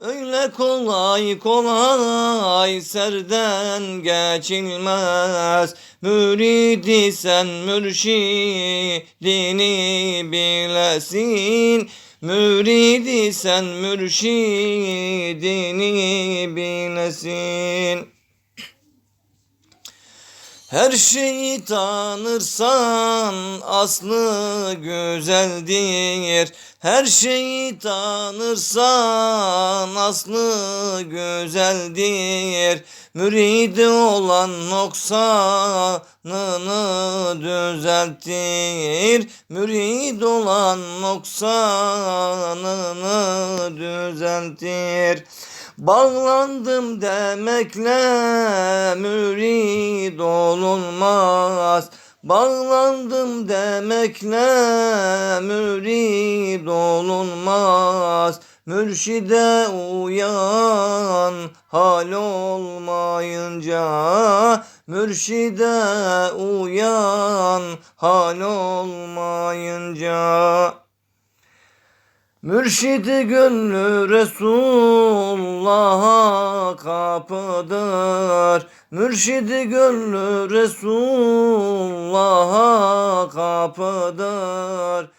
Öyle kolay kolay serden geçilmez. Müridi sen mürşidini bilesin. Müridi sen mürşidini bilesin her şeyi tanırsan aslı güzeldir. Her şeyi tanırsan aslı güzeldir. Müridi olan noksanını düzeltir. Mürid olan noksanını düzeltir. Bağlandım demekle mürid olunmaz. Bağlandım demekle mürid olunmaz. Mürşide uyan hal olmayınca Mürşide uyan hal olmayınca Mürşidi gönlü Resulullah'a kapıdır. Mürşidi gönlü Resulullah'a kapıdır.